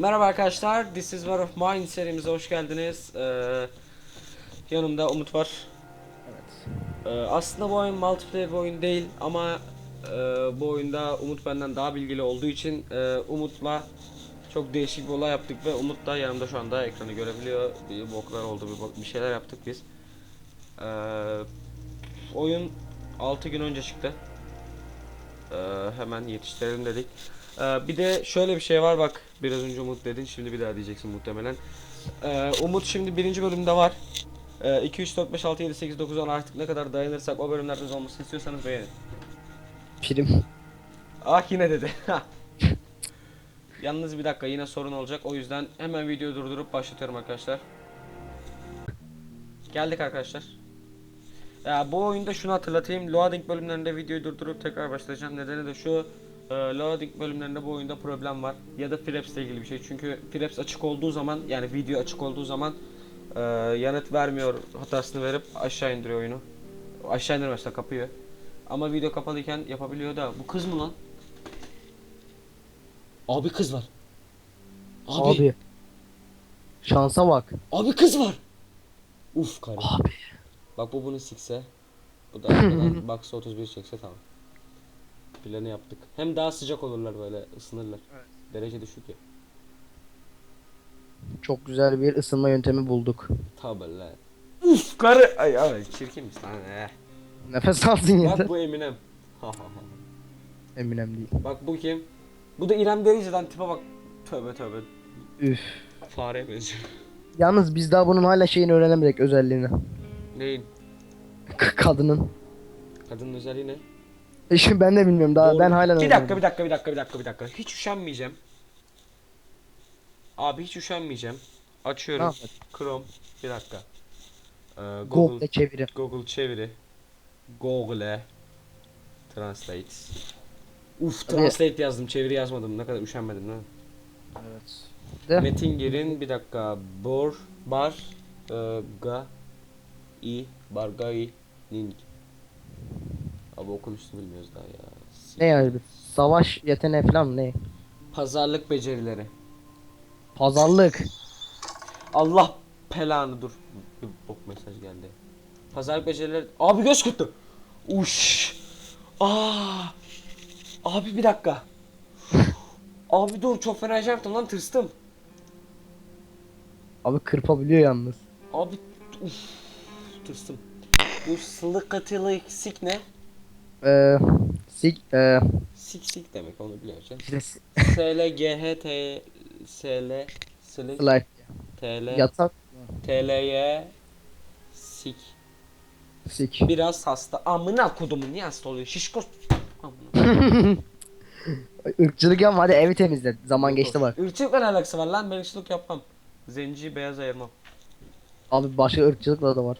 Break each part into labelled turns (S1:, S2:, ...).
S1: Merhaba arkadaşlar, This is War of Mine serimize hoş geldiniz. Ee, yanımda Umut var.
S2: Evet.
S1: Ee, aslında bu oyun multiplayer bir oyun değil ama e, bu oyunda Umut benden daha bilgili olduğu için e, Umut'la çok değişik bir olay yaptık ve Umut da yanımda şu anda ekranı görebiliyor. Bir boklar oldu, bir, bok- bir şeyler yaptık biz. Ee, oyun 6 gün önce çıktı. Ee, hemen yetiştirelim dedik. Ee, bir de şöyle bir şey var bak biraz önce Umut dedin şimdi bir daha diyeceksin muhtemelen. Ee, Umut şimdi birinci bölümde var. Ee, 2, 3, 4, 5, 6, 7, 8, 9, 10 artık ne kadar dayanırsak o bölümlerde olmasını istiyorsanız beğenin.
S2: Prim.
S1: Ah yine dedi. Yalnız bir dakika yine sorun olacak o yüzden hemen videoyu durdurup başlatıyorum arkadaşlar. Geldik arkadaşlar. Ya bu oyunda şunu hatırlatayım. Loading bölümlerinde videoyu durdurup tekrar başlayacağım. Nedeni de şu. E, Loading bölümlerinde bu oyunda problem var. Ya da Fraps ile ilgili bir şey. Çünkü Fraps açık olduğu zaman yani video açık olduğu zaman e, yanıt vermiyor hatasını verip aşağı indiriyor oyunu. Aşağı indirmezse kapıyor. Ama video kapalıyken yapabiliyor da. Bu kız mı lan? Abi kız var. Abi. Abi,
S2: Abi. Şansa bak.
S1: kız var. Uf karı.
S2: Abi.
S1: Bak bu bunu sikse. Bu da box 31 çekse tamam. Planı yaptık. Hem daha sıcak olurlar böyle ısınırlar. Derece düşük ya.
S2: Çok güzel bir ısınma yöntemi bulduk.
S1: Tabi lan. Uf karı. Ay ay çirkinmiş lan. Eh.
S2: Nefes aldın yeter.
S1: Bak bu Eminem. Ha, ha, ha.
S2: Eminem değil.
S1: bak bu kim? Bu da İrem Derici'den tipe bak. Tövbe tövbe.
S2: Üf.
S1: Fareye benziyor.
S2: Yalnız biz daha bunun hala şeyini öğrenemedik özelliğini.
S1: Neyin?
S2: K- kadının.
S1: Kadının özelliği ne?
S2: E Şimdi ben de bilmiyorum daha
S1: Doğru.
S2: ben hala
S1: Bir dakika bir dakika bir dakika bir dakika bir dakika. Hiç üşenmeyeceğim. Abi hiç üşenmeyeceğim. Açıyorum.
S2: yapalım?
S1: Chrome. Bir dakika. Ee, Google
S2: Google çeviri.
S1: Google çeviri. Google Translate. Uf translate yazdım çeviri yazmadım ne kadar üşenmedim mi?
S2: Evet. De.
S1: Metin girin bir dakika. Bor bar e, ga i bargai ning. Abi okunuşunu bilmiyoruz daha ya.
S2: Ne yani? Savaş yeteneği falan ne?
S1: Pazarlık becerileri.
S2: Pazarlık.
S1: Allah pelanı dur. Bir bok mesaj geldi. Pazarlık becerileri. Abi göz kırptı. Uş. Aa. Abi bir dakika. Abi dur çok fena şey yaptım lan tırstım.
S2: Abi kırpabiliyor yalnız.
S1: Abi uf, tırstım. Bu sılıkatılık sik ne?
S2: Ee, sik ee,
S1: Sik sik demek onu biliyorsun.
S2: işte s-
S1: S L G H T S L Slik
S2: slide.
S1: T L
S2: Yatak
S1: T L Y Sik.
S2: sik.
S1: Biraz hasta. Amına kodumun niye hasta oluyor? Şişko. Amına.
S2: Irkçılık yapma hadi evi temizle. Zaman geçti bak.
S1: Irkçılıkla ne alakası var lan? Ben ırkçılık yapmam. Zenciyi beyaz ayırmam.
S2: Abi başka ırkçılıkla da var.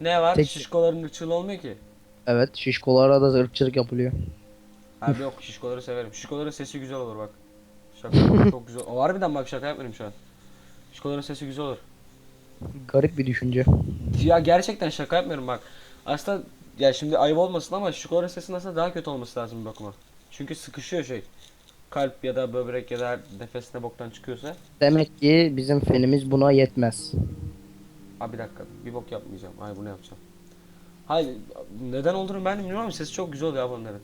S1: Ne var?
S2: Tek-
S1: Şişkoların ırkçılığı olmuyor ki.
S2: Evet şişkolara da ırkçılık yapılıyor.
S1: Abi yok şişkoları severim. Şişkoların sesi güzel olur bak. Şaka çok güzel. O harbiden bak şaka yapmıyorum şu an. Şişkoların sesi güzel olur.
S2: Garip bir düşünce.
S1: Ya gerçekten şaka yapmıyorum bak. Aslında ya şimdi ayıp olmasın ama şişkoların sesinin aslında daha kötü olması lazım bir bakıma. Çünkü sıkışıyor şey. Kalp ya da böbrek ya da nefesine boktan çıkıyorsa.
S2: Demek ki bizim fenimiz buna yetmez.
S1: Abi bir dakika bir bok yapmayacağım. Ay bunu yapacağım. Hayır neden olduğunu ben de bilmiyorum ama sesi çok güzel oluyor abi onların.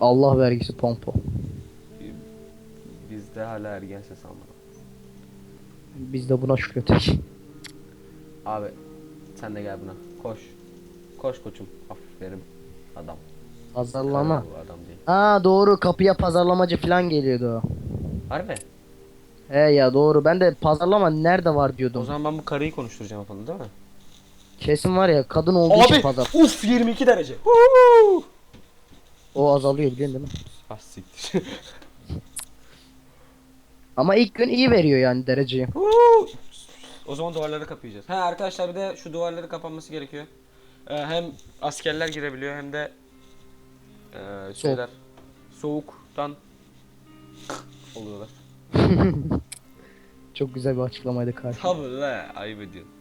S2: Allah vergisi pompo.
S1: Bizde hala ergen ses almadı.
S2: Biz de buna şükretek.
S1: Abi sen de gel buna. Koş. Koş koçum. Aferin. Adam.
S2: Pazarlama.
S1: Bu adam değil.
S2: Aa doğru kapıya pazarlamacı falan geliyordu.
S1: Harbi.
S2: He ya doğru ben de pazarlama nerede var
S1: O
S2: diyordum.
S1: zaman ben bu karıyı konuşturacağım falan değil mi?
S2: Kesin var ya kadın olduğu için
S1: Abi
S2: pazar.
S1: uf 22 derece. Huu!
S2: O azalıyor biliyorsun değil mi?
S1: Ah siktir.
S2: Ama ilk gün iyi veriyor yani dereceyi.
S1: Huu! o zaman duvarları kapayacağız. Ha arkadaşlar bir de şu duvarları kapanması gerekiyor. Ee, hem askerler girebiliyor hem de ee, şeyler soğuktan oluyorlar.
S2: Çok güzel bir açıklamaydı karşı.
S1: Tabii la ayıp ediyorsun.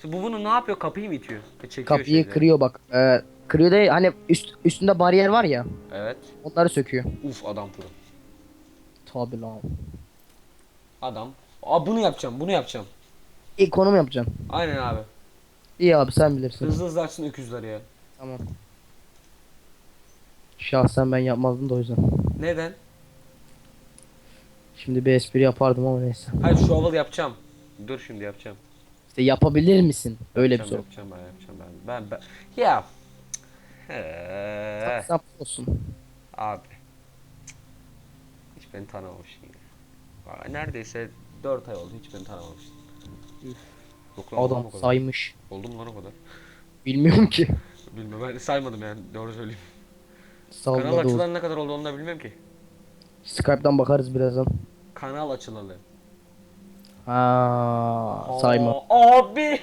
S1: Şimdi bu bunu ne yapıyor? Kapıyı mı itiyor? E, çekiyor
S2: Kapıyı
S1: şeyleri.
S2: kırıyor bak. Ee, kırıyor değil hani üst, üstünde bariyer var ya.
S1: Evet.
S2: Onları söküyor.
S1: Uf adam pro.
S2: Tabi lan.
S1: Adam. Aa bunu yapacağım bunu yapacağım.
S2: İlk konum yapacağım.
S1: Aynen abi.
S2: İyi abi sen bilirsin.
S1: Hızlı hızlı açsın öküzleri ya.
S2: Tamam. Şahsen ben yapmazdım da o yüzden.
S1: Neden?
S2: Şimdi bir espri yapardım ama neyse.
S1: Hayır shovel yapacağım. Dur şimdi yapacağım.
S2: İşte yapabilir misin? Öyle bir soru.
S1: yapacağım ben yapacağım ben. Ben ben ya. Eee,
S2: Sen olsun.
S1: abi. Hiç beni tanımamışsın ya. Valla Neredeyse 4 ay oldu hiç beni tanımamışsın.
S2: Üf.
S1: Yok lan oldum
S2: Adam
S1: o kadar.
S2: saymış.
S1: Oldum lan o kadar.
S2: Bilmiyorum ki.
S1: Bilmiyorum ben saymadım yani doğru söyleyeyim. Kanal
S2: Salladı o.
S1: açılan ne kadar oldu onu da bilmiyorum ki.
S2: Skype'dan bakarız birazdan.
S1: Kanal açılalı.
S2: Ha sayma.
S1: Aa, Abi.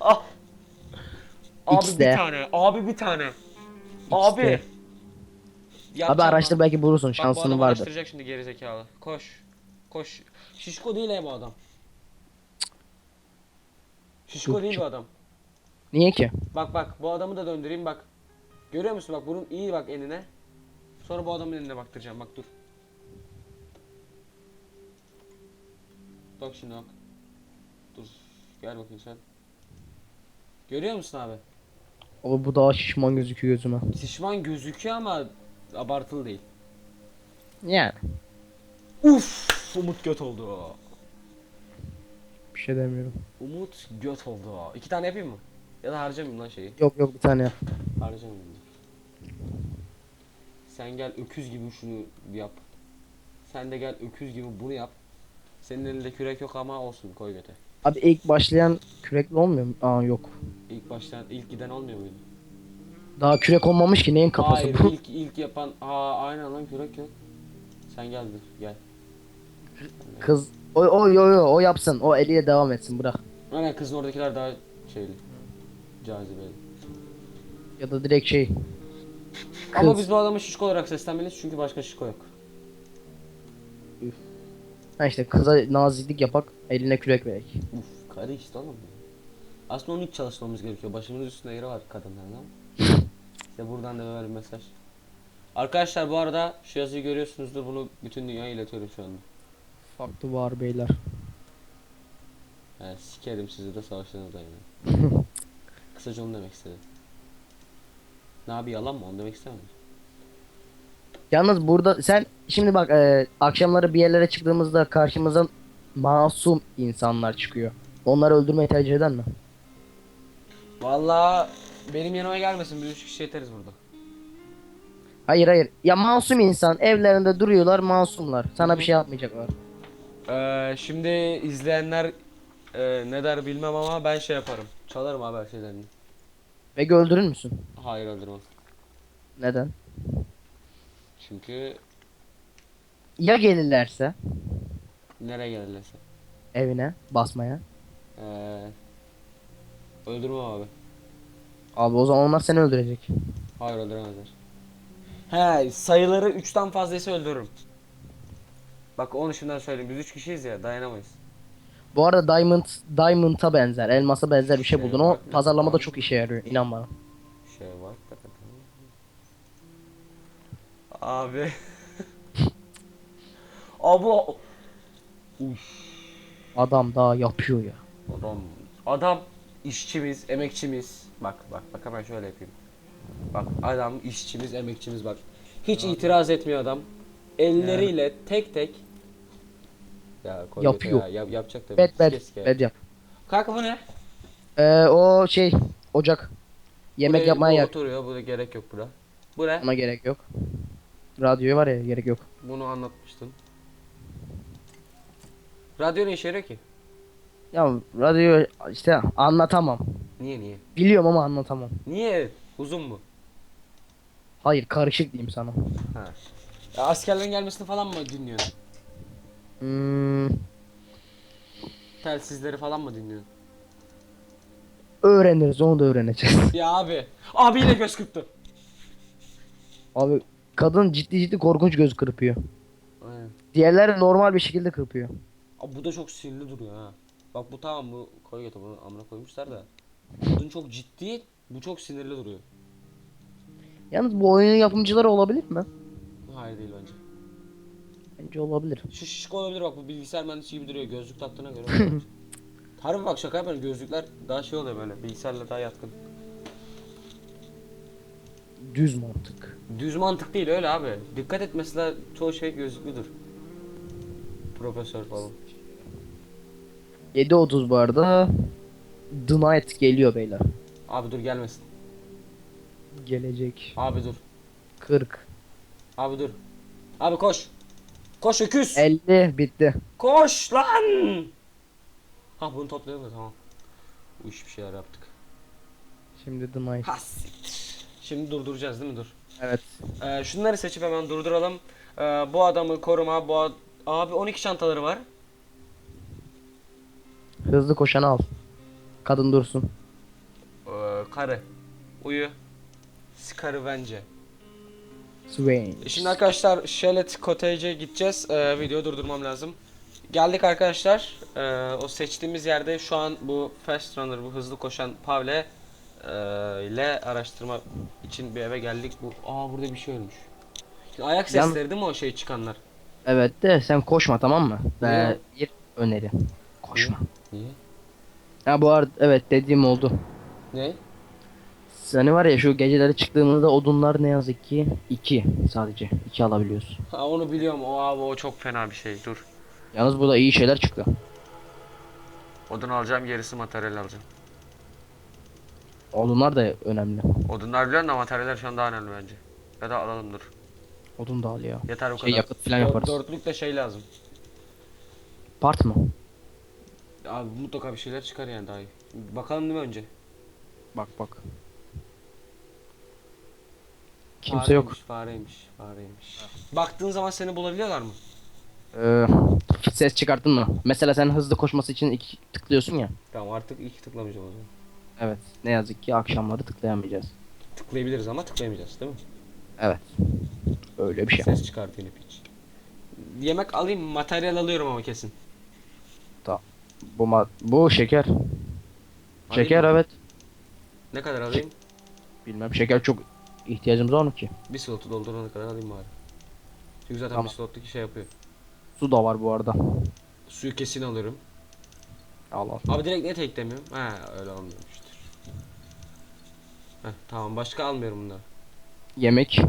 S1: Ah. Abi
S2: X'de.
S1: bir tane. Abi bir tane. Abi.
S2: Abi
S1: Yapacağım
S2: araştır
S1: lan.
S2: belki bulursun
S1: Bak, bu
S2: şansın
S1: adam
S2: vardır.
S1: araştıracak şimdi gerizekalı. Koş. Koş. Şişko değil ya bu adam. Şişko
S2: Yok,
S1: değil bu adam.
S2: Niye ki?
S1: Bak bak bu adamı da döndüreyim bak. Görüyor musun bak bunun iyi bak eline. Sonra bu adamın eline baktıracağım bak dur. Bak şimdi bak. Dur. Gel bakayım sen. Görüyor musun abi?
S2: Ama bu daha şişman gözüküyor gözüme.
S1: Şişman gözüküyor ama abartılı değil.
S2: Yani
S1: Uf, Umut göt oldu.
S2: bir şey demiyorum.
S1: Umut göt oldu. İki tane yapayım mı? Ya da harcamayayım lan şeyi.
S2: Yok yok bir tane yap.
S1: Harcamayayım. Sen gel öküz gibi şunu yap. Sen de gel öküz gibi bunu yap. Senin elinde kürek yok ama olsun koy göte.
S2: Abi ilk başlayan kürekli olmuyor mu? Aa yok.
S1: İlk baştan ilk giden olmuyor muydu?
S2: Daha kürek olmamış ki neyin kafası
S1: Hayır
S2: bu?
S1: ilk ilk yapan aa aynen lan kürek yok. Sen gel dur gel.
S2: Kız o o yo yo o yapsın. O eliyle devam etsin bırak.
S1: Aynen kızın oradakiler daha şeyli. Cazibeli.
S2: Ya da direkt şey.
S1: Ama
S2: Kız.
S1: biz bu adamı şişko olarak seslenmeliyiz çünkü başka şişko yok.
S2: Ha işte kıza naziklik yapak eline kürek verek.
S1: Uf karı işte oğlum. Aslında onun hiç çalışmamız gerekiyor. Başımızın üstünde yeri var kadınların ama. İşte buradan da böyle bir mesaj. Arkadaşlar bu arada şu yazıyı görüyorsunuzdur. Bunu bütün dünyaya iletiyorum şu anda.
S2: Farklı var beyler.
S1: Yani sikerim sizi de savaşlarınızda yani. Kısaca onu demek istedim. Ne abi yalan mı? Onu demek istemedim.
S2: Yalnız burada sen şimdi bak e, akşamları bir yerlere çıktığımızda karşımıza masum insanlar çıkıyor. Onları öldürmeyi tercih eder mi?
S1: Valla benim yanıma gelmesin. Biz üç kişi yeteriz burada.
S2: Hayır hayır. Ya masum insan evlerinde duruyorlar masumlar. Sana bir şey yapmayacaklar.
S1: Ee, şimdi izleyenler e, ne der bilmem ama ben şey yaparım. Çalarım abi her şeylerini.
S2: Ve öldürür müsün?
S1: Hayır öldürmem.
S2: Neden?
S1: Çünkü
S2: Ya gelirlerse
S1: nereye gelirlerse.
S2: evine basmaya.
S1: Ee, öldürmem abi.
S2: Abi o zaman onlar seni öldürecek.
S1: Hayır öldüremezler. He sayıları 3'ten fazlaysa öldürürüm. Bak onu şimdiden söyleyeyim. Biz 3 kişiyiz ya dayanamayız.
S2: Bu arada Diamond Diamond'a benzer, elmasa benzer bir şey buldun. O pazarlamada çok işe yarıyor. inan bana.
S1: Abi. Abi. Uf.
S2: Adam daha yapıyor ya.
S1: Adam. Adam işçimiz, emekçimiz. Bak bak bak hemen şöyle yapayım. Bak adam işçimiz, emekçimiz bak. Hiç itiraz etmiyor adam. Elleriyle tek tek ya koy
S2: Yapıyor.
S1: Ya, yap- yapacak tabii.
S2: Bed bed
S1: sike.
S2: bed yap.
S1: Kanka bu ne?
S2: Ee, o şey ocak. Yemek
S1: Buraya-
S2: yapmaya
S1: bu
S2: yak.
S1: Oturuyor. Bu gerek yok buna. Bu ne?
S2: Ona gerek yok. Radyoya var ya gerek yok.
S1: Bunu anlatmıştın. Radyo ne işe yarıyor ki?
S2: Ya radyo işte anlatamam.
S1: Niye niye?
S2: Biliyorum ama anlatamam.
S1: Niye? Uzun mu?
S2: Hayır karışık diyeyim sana.
S1: Ha. Ya askerlerin gelmesini falan mı dinliyorsun?
S2: Hmm,
S1: Telsizleri falan mı dinliyorsun?
S2: öğreniriz onu da öğreneceğiz.
S1: Ya abi. Abi yine göz kırptı.
S2: Abi kadın ciddi ciddi korkunç göz kırpıyor.
S1: Aynen.
S2: Diğerleri normal bir şekilde kırpıyor.
S1: Abi bu da çok sinirli duruyor ha. Bak bu tamam bu koy getir bunu amına koymuşlar da. Kadın çok ciddi, bu çok sinirli duruyor.
S2: Yalnız bu oyunun yapımcıları olabilir mi?
S1: Hayır değil bence.
S2: Bence olabilir.
S1: Şu şişko olabilir bak bu bilgisayar mühendisi gibi duruyor gözlük taktığına göre. Harbi bak şaka yapıyorum gözlükler daha şey oluyor böyle bilgisayarla daha yatkın.
S2: Düz mantık.
S1: Düz mantık değil öyle abi. Dikkat et mesela çoğu şey gözlüklüdür. Profesör falan.
S2: 7.30 bu arada. The Night geliyor beyler.
S1: Abi dur gelmesin.
S2: Gelecek.
S1: Abi dur.
S2: 40.
S1: Abi dur. Abi koş. Koş öküz.
S2: 50 bitti.
S1: Koş lan. Ha bunu toplayalım tamam. Bu iş bir şeyler yaptık.
S2: Şimdi The Night.
S1: Ha siktir. Şimdi durduracağız değil mi dur.
S2: Evet.
S1: Ee, şunları seçip hemen durduralım. Ee, bu adamı koruma. Bu ad- Abi 12 çantaları var.
S2: Hızlı koşanı al. Kadın dursun.
S1: Ee, karı. Uyu. Karı bence.
S2: Swain.
S1: E Şimdi arkadaşlar Chalet Cottage'e gideceğiz. Ee, videoyu durdurmam lazım. Geldik arkadaşlar. Ee, o seçtiğimiz yerde şu an bu Fast Runner, bu hızlı koşan Pavle ile araştırma için bir eve geldik. Bu aa burada bir şey ölmüş. Şimdi ayak
S2: Yan-
S1: sesleri değil mi o şey çıkanlar?
S2: Evet de sen koşma tamam mı?
S1: Niye?
S2: Ee, bir öneri. Koşma.
S1: Niye?
S2: Ha bu arada evet dediğim oldu.
S1: Ne?
S2: Hani var ya şu geceleri çıktığımızda odunlar ne yazık ki 2 sadece. 2 alabiliyoruz.
S1: Ha onu biliyorum. O abi o çok fena bir şey. Dur.
S2: Yalnız burada iyi şeyler çıktı.
S1: Odun alacağım, gerisi materyal alacağım.
S2: Odunlar da önemli.
S1: Odunlar biliyorum da materyaller şu an daha önemli bence. Ya da alalım dur.
S2: Odun da al ya.
S1: Yeter o
S2: Şey,
S1: kadar.
S2: yakıt falan
S1: Dört-
S2: yaparız.
S1: Dörtlük de şey lazım.
S2: Part mı?
S1: Abi mutlaka bir şeyler çıkar yani daha iyi. Bakalım değil mi önce?
S2: Bak bak. Kimse yok.
S1: Fareymiş, Fareymiş, fareymiş. Baktığın zaman seni bulabiliyorlar mı?
S2: Ee, ses çıkarttın mı? Mesela sen hızlı koşması için iki tıklıyorsun ya.
S1: Tamam artık iki tıklamayacağım o zaman.
S2: Evet. Ne yazık ki akşamları tıklayamayacağız.
S1: Tıklayabiliriz ama tıklayamayacağız değil mi?
S2: Evet. Öyle bir şey.
S1: Ses çıkartıyor piç. Yemek alayım, materyal alıyorum ama kesin.
S2: Bu ma- bu şeker.
S1: Alayım
S2: Şeker
S1: mı?
S2: evet.
S1: Ne kadar alayım?
S2: Bilmem şeker çok ihtiyacımız var mı ki?
S1: Bir slotu doldurana kadar alayım bari. Çünkü zaten
S2: Tamam.
S1: bir slottaki şey yapıyor.
S2: Su da var bu arada.
S1: Suyu kesin alırım.
S2: Al al.
S1: Abi direkt ne teklemiyorum? He öyle olmuyormuştur. Heh, tamam başka almıyorum bundan.
S2: Yemek.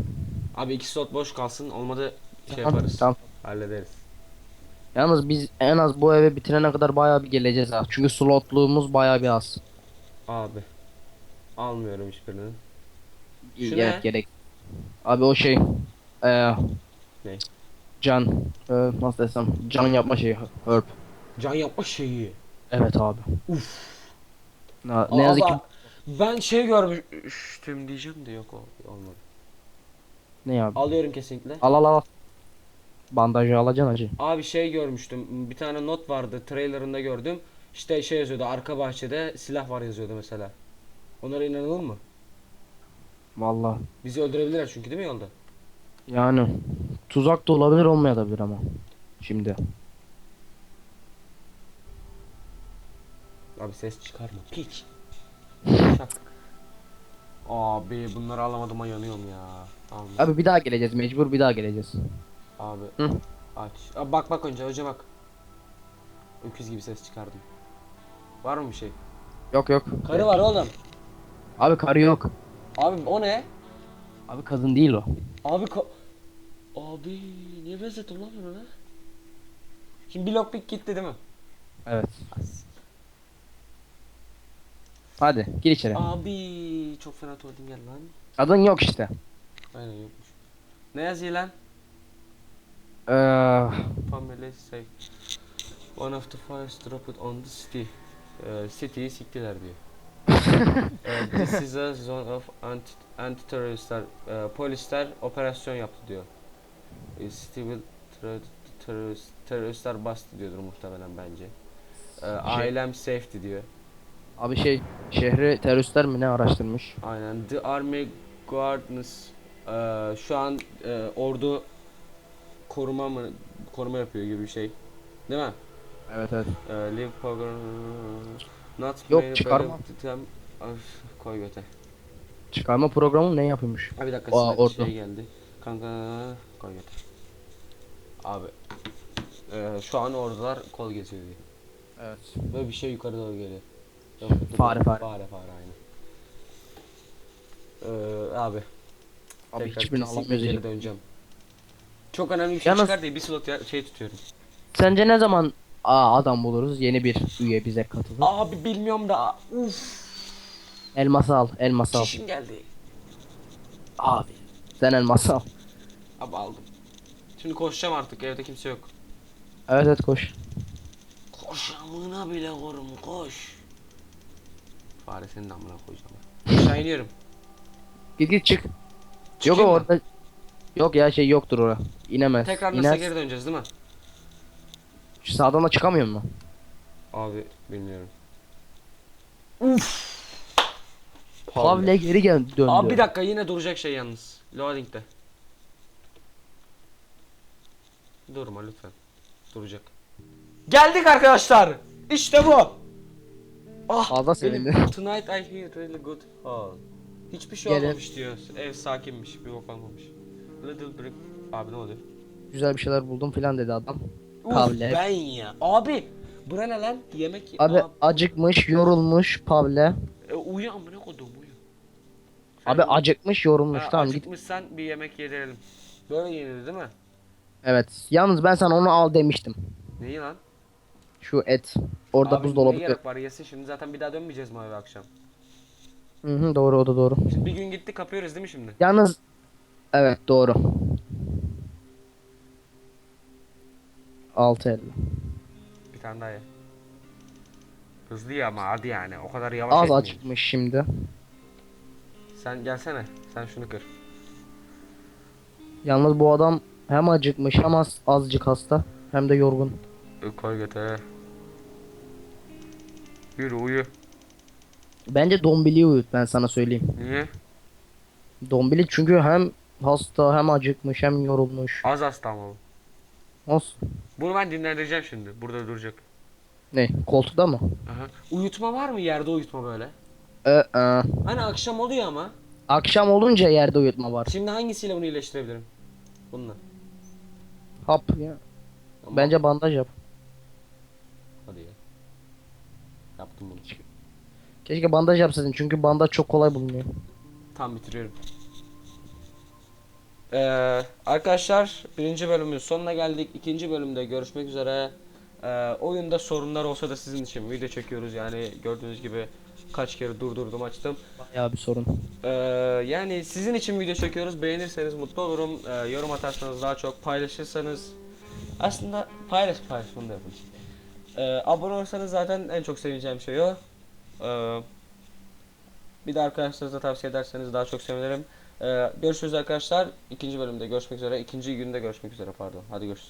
S1: Abi iki slot boş kalsın olmadı şey
S2: Tamam,
S1: yaparız.
S2: Tamam.
S1: Hallederiz.
S2: Yalnız biz en az bu eve bitirene kadar bayağı bir geleceğiz ha. Çünkü slotluğumuz bayağı bir az.
S1: Abi. Almıyorum hiçbirini. Şu
S2: evet
S1: ne?
S2: gerek. Abi o şey. Eee.
S1: Ne?
S2: Can. eee, nasıl desem. Can yapma şeyi. Herb.
S1: Can yapma şeyi.
S2: Evet abi.
S1: Uf.
S2: Na- ne yazık ki.
S1: Ben şey görmüştüm diyeceğim de yok o olmadı.
S2: Ne abi?
S1: Alıyorum kesinlikle.
S2: Al al al. Bandajı alacaksın acı.
S1: Abi şey görmüştüm. Bir tane not vardı. Trailerında gördüm. İşte şey yazıyordu. Arka bahçede silah var yazıyordu mesela. Onlara inanalım mı?
S2: Vallahi.
S1: Bizi öldürebilirler çünkü değil mi yolda?
S2: Yani. Tuzak da olabilir olmayabilir ama. Şimdi.
S1: Abi ses çıkarma. Piç. Abi bunları alamadıma yanıyorum ya. Alma.
S2: Abi bir daha geleceğiz. Mecbur bir daha geleceğiz.
S1: Abi.
S2: Hı.
S1: Aç. Abi bak bak önce önce bak. Öküz gibi ses çıkardım. Var mı bir şey?
S2: Yok yok.
S1: Karı var oğlum.
S2: Abi karı yok.
S1: Abi o ne?
S2: Abi kadın değil o.
S1: Abi ka... Abi niye benzettim lan ben ona? Şimdi bir lockpick gitti değil mi?
S2: Evet. Hadi gir içeri.
S1: Abi çok fena tuvaletim geldi lan.
S2: Kadın yok işte.
S1: Aynen yokmuş. Ne yazıyor lan?
S2: Ee,
S1: Family say one of the fires dropped on the city. Ee, city'yi siktiler diyor. Ee, this is a zone of anti, anti teröristler e, polisler operasyon yaptı diyor. E, city will ter- terörist, teröristler bastı diyordur muhtemelen bence. Ee, ailem safety diyor.
S2: Abi şey şehri teröristler mi ne araştırmış?
S1: Aynen. The Army Guardians eee, şu an eee, ordu koruma mı koruma yapıyor gibi bir şey. Değil mi?
S2: Evet evet.
S1: Eee, live program not
S2: Yok, çıkarma.
S1: Öf, koy göte.
S2: Çıkarma programı ne yapıyormuş?
S1: Ha bir dakika
S2: Aa, ordu.
S1: şey geldi. Kanka koy göte. Abi. Ee, şu an ordular kol geziyor diye.
S2: Evet.
S1: Böyle bir şey yukarı doğru geliyor. Yok,
S2: Fare, fare.
S1: Fare fare aynen. Ee, abi.
S2: Abi
S1: tekrar
S2: hiçbirini
S1: kesinlikle
S2: alamıyoruz.
S1: geri döneceğim. Çok önemli bir şey
S2: Yalnız-
S1: çıkar diye bir slot ya- şey tutuyorum.
S2: Sence ne zaman aa, adam buluruz? Yeni bir üye bize katılır.
S1: Abi bilmiyorum da. Uf.
S2: Elması al, elması al.
S1: Çişim geldi.
S2: Abi. Sen elması al.
S1: Abi aldım. Şimdi koşacağım artık evde kimse yok.
S2: Evet evet koş.
S1: Koş amına bile korum koş. Fare senin de amına koyacağım. Aşağı iniyorum.
S2: Git git çık. Yok
S1: Çıkayım mı?
S2: orada. Yok ya şey yoktur orada. İnemez.
S1: Tekrar nasıl
S2: İner.
S1: geri döneceğiz değil mi?
S2: Şu Sağdan da çıkamıyor mu?
S1: Abi bilmiyorum.
S2: Pavle geri gel döndü.
S1: Abi bir dakika yine duracak şey yalnız. Loading'de. Durma lütfen. Duracak. Geldik arkadaşlar. İşte bu. Ah,
S2: Fazla
S1: benim
S2: sevindim.
S1: Tonight I hear really good hall. Hiçbir şey
S2: Gelin.
S1: olmamış diyor. Ev sakinmiş, bir bok olmamış. Little brick. Abi ne oluyor?
S2: Güzel bir şeyler buldum filan dedi adam.
S1: Uf,
S2: Pavle.
S1: ben ya. Abi, bura ne lan? Yemek
S2: Abi
S1: Aa,
S2: acıkmış, yorulmuş Pavle.
S1: e, uyu amına kodum uyu.
S2: Abi acıkmış, yorulmuş. Tamam git.
S1: acıkmışsan bir yemek yedirelim. Böyle yenir değil mi?
S2: Evet. Yalnız ben sana onu al demiştim.
S1: Neyi lan?
S2: Şu et. Orada
S1: Abi
S2: buzdolabı.
S1: ne gerek var yesin şimdi zaten bir daha dönmeyeceğiz mi eve akşam?
S2: Hı hı doğru o da doğru.
S1: Şimdi bir gün gittik kapıyoruz değil mi şimdi?
S2: Yalnız evet doğru. 6.50.
S1: Bir tane daha ye. Hızlı ye ama hadi yani o kadar yavaş
S2: Az
S1: etmeyin.
S2: acıkmış şimdi.
S1: Sen gelsene sen şunu kır.
S2: Yalnız bu adam hem acıkmış hem az, azıcık hasta hem de yorgun.
S1: Koy götüre. Yürü uyu.
S2: Bence Dombili uyut ben sana söyleyeyim.
S1: Niye?
S2: Dombili çünkü hem hasta hem acıkmış hem yorulmuş.
S1: Az hasta ama bu.
S2: Olsun.
S1: Bunu ben dinlendireceğim şimdi. Burada duracak.
S2: Ne koltukta mı?
S1: Aha. Uyutma var mı yerde uyutma böyle?
S2: Ee, e.
S1: Hani akşam oluyor ama.
S2: Akşam olunca yerde uyutma var.
S1: Şimdi hangisiyle bunu iyileştirebilirim? Bununla.
S2: Hap ya.
S1: Ama-
S2: Bence bandaj yap.
S1: Yaptım bunu.
S2: Keşke bandaj yapsaydın çünkü bandaj çok kolay bulunuyor.
S1: Tam bitiriyorum. Ee, arkadaşlar birinci bölümün sonuna geldik. İkinci bölümde görüşmek üzere. Ee, oyunda sorunlar olsa da sizin için video çekiyoruz. Yani gördüğünüz gibi kaç kere durdurdum açtım.
S2: Bayağı bir sorun.
S1: Ee, yani sizin için video çekiyoruz. Beğenirseniz mutlu olurum. Ee, yorum atarsanız daha çok paylaşırsanız. Aslında paylaş paylaş bunu da yapın. Ee, abone olursanız zaten en çok sevineceğim şey o. Ee, bir de arkadaşlarınıza tavsiye ederseniz daha çok sevinirim. Ee, görüşürüz arkadaşlar. İkinci bölümde görüşmek üzere. İkinci günde görüşmek üzere pardon. Hadi görüşürüz.